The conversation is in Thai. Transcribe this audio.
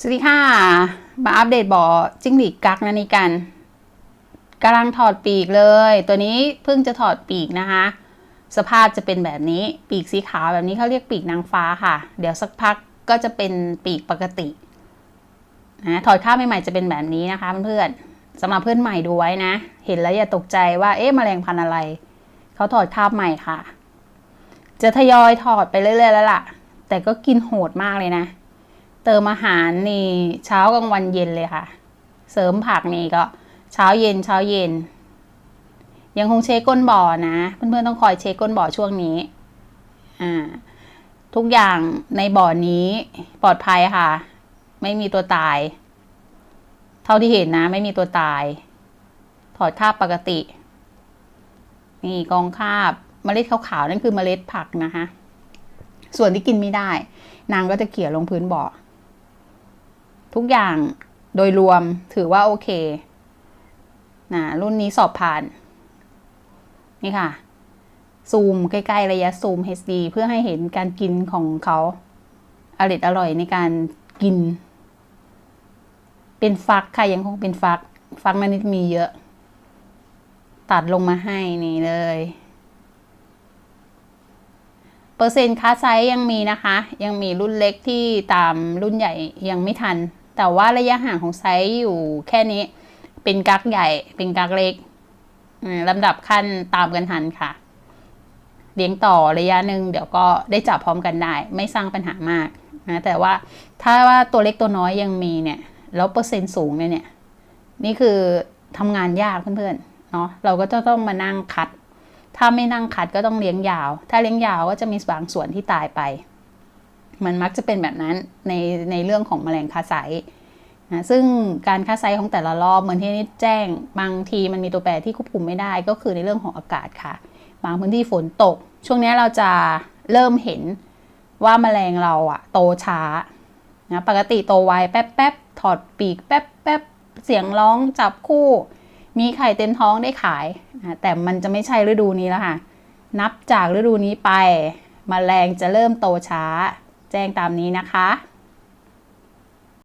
สวัสดีค่ะ มาอัปเดตบ่อจิ้งหรีดกักนะนี่กันกำลังถอดปีกเลย ตัวนี้เพิ่งจะถอดปีกนะคะ สภาพจะเป็นแบบนี้ปีกสีขาวแบบนี้เขาเรียกปีกนางฟ้าค่ะ เดี๋ยวสักพักก็จะเป็นปีกปกตินะถอดข้าวใหม่ๆจะเป็นแบบนี้นะคะเพื่อนๆสำหรับเพื่อนใหม่ดูไว้นะ เห็นแล้วอย่าตกใจว่าเอ๊ะแมลงพันธุ์อะไรเขาถอดคาบใหม่ค่ะ จะทยอยถอดไปเรื่อยๆแล้วล่ะ แต่ก็กินโหดมากเลยนะ เติมอาหารนี่เช้ากลางวันเย็นเลยค่ะ เสริมผักนี่ก็เช้าเย็นเช้าเย็น ยังคงเช็คก้นบ่อนะ เพื่อนๆต้องคอยเช็คก้นบ่อช่วงนี้ อ่า ทุกอย่างในบ่อนี้ปลอดภัยค่ะ ไม่มีตัวตาย เท่าที่เห็นนะ ไม่มีตัวตาย ถอดคาบปกติ นี่กองคาบเมล็ดขาวๆนั่นคือเมล็ดผักนะคะ ส่วนที่กินไม่ได้ นางก็จะเขี่ยลงพื้นบ่อ ทุกอย่างโดยรวมถือว่าโอเคนะรุ่นนี้สอบผ่าน นี่ค่ะ ซูมใกล้ๆระยะซูม HD เพื่อให้เห็นการกินของเขาอร่อยอร่อยในการกิน เป็นฟักค่ะยังคงเป็นฟัก ฟักนันนิดมีเยอะ ตัดลงมาให้นี่เลย เปอร์เซ็นต์ค้าไซส์ยังมีนะคะ ยังมีรุ่นเล็กที่ตามรุ่นใหญ่ยังไม่ทัน แต่ว่าระยะห่างของไซส์อยู่แค่นี้ เป็นกักใหญ่ เป็นกักเล็กลำดับขั้นตามกันทันค่ะ เลี้ยงต่อระยะหนึ่งเดี๋ยวก็ได้จับพร้อมกันได้ ไม่สร้างปัญหามากนะแต่ว่าถ้าว่าตัวเล็กตัวน้อยยังมีเนี่ย แล้วเปอร์เซ็นต์สูงเนี่ยเนี่ย นี่คือทำงานยากเพื่อนๆเนาะเราก็จะต้องมานั่งคัด ถ้าไม่นั่งคัดก็ต้องเลี้ยงยาว ถ้าเลี้ยงยาวก็จะมีบางส่วนที่ตายไป มันมักจะเป็นแบบนั้นในในเรื่องของแมลงคาไซนะซึ่งการคาไซของแต่ละรอบเหมือนที่นิดแจ้ง บางทีมันมีตัวแปรที่ควบคุมไม่ได้ก็คือในเรื่องของอากาศค่ะ บางพื้นที่ฝนตก ช่วงนี้เราจะเริ่มเห็นว่าแมลงเราอะโตช้านะปกติโตไวแป๊บแป๊บถอดปีกแป๊บแป๊บเสียงร้องจับคู่ มีไข่เต็มท้องได้ขายนะแต่มันจะไม่ใช่ฤดูนี้แล้วค่ะ นับจากฤดูนี้ไปมแมลงจะเริ่มโตช้า แจ้งตามนี้นะคะ